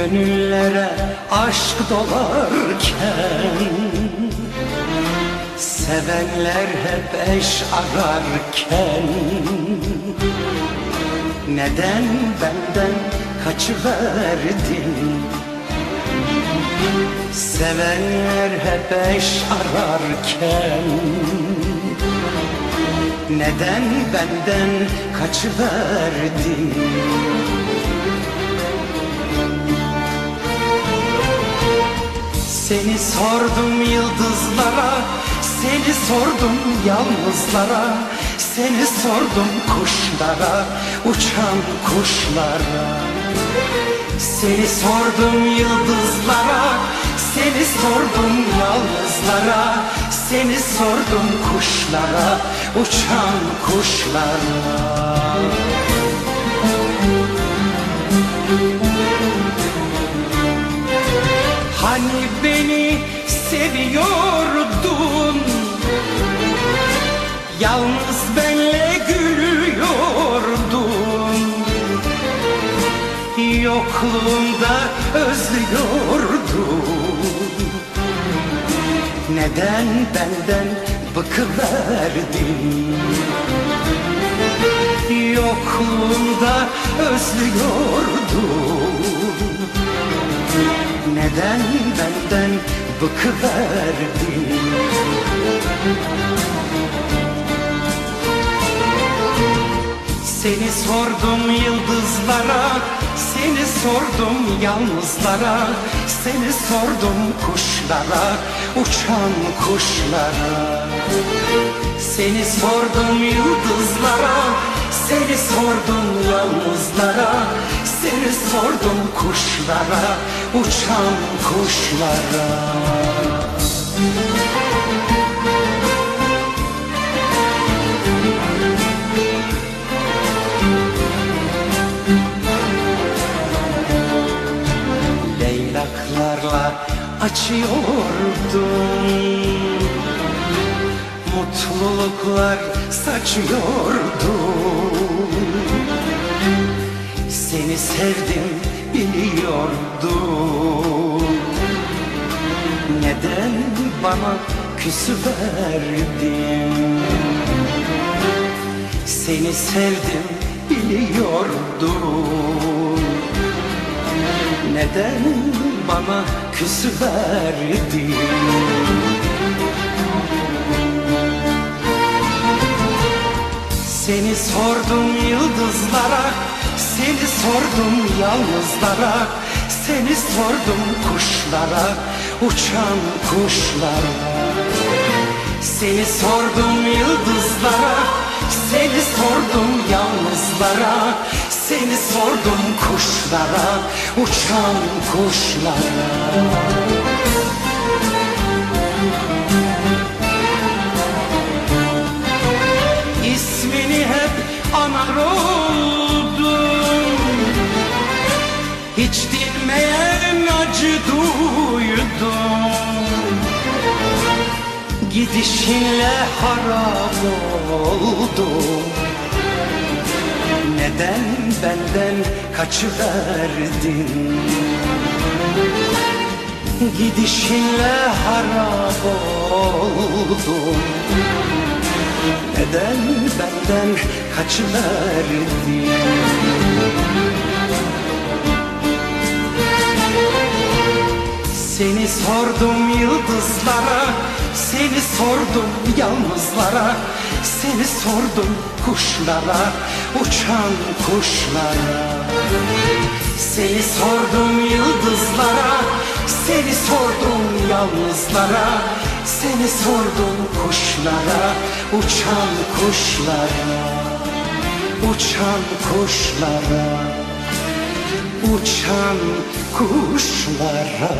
Gönüllere aşk dolarken Sevenler hep eş ararken Neden benden kaçıverdin? Sevenler hep eş ararken Neden benden kaçıverdin Seni sordum yıldızlara Seni sordum yalnızlara Seni sordum kuşlara Uçan kuşlara. Seni sordum yıldızlara Seni sordum yalnızlara Seni sordum kuşlara Uçan kuşlara seviyordun. Yalnız benle gülüyordun. Yokluğunda özlüyordun. Neden benden bıkıverdin Yokluğunda özlüyordun. Neden benden bıkıverdin Seni sordum yıldızlara Seni sordum yalnızlara Seni sordum kuşlara Uçan kuşlara. Seni sordum yıldızlara Seni sordum yalnızlara Seni sordum kuşlara Uçan kuşlara. Leylaklarla açıyordum. Mutluluklar saçıyordum Seni sevdim biliyordum. Neden bana küsüverdin Seni sevdim biliyordum. Neden bana küsüverdin Seni sordum yıldızlara Seni sordum yalnızlara Seni sordum kuşlara Uçan kuşlara. Seni sordum yıldızlara Seni sordum yalnızlara Seni sordum kuşlara Uçan kuşlara Hiç dinmeyen acı duydum. Gidişinle harap oldum. Neden benden kaçıverdin? Gidişinle harap oldum. Neden benden kaçıverdin Seni sordum yıldızlara Seni sordum yalnızlara Seni sordum kuşlara Uçan kuşlara. Seni sordum yıldızlara Seni sordum yalnızlara Seni sordum kuşlara Uçan kuşlara Uçan kuşlara Uçan kuşlara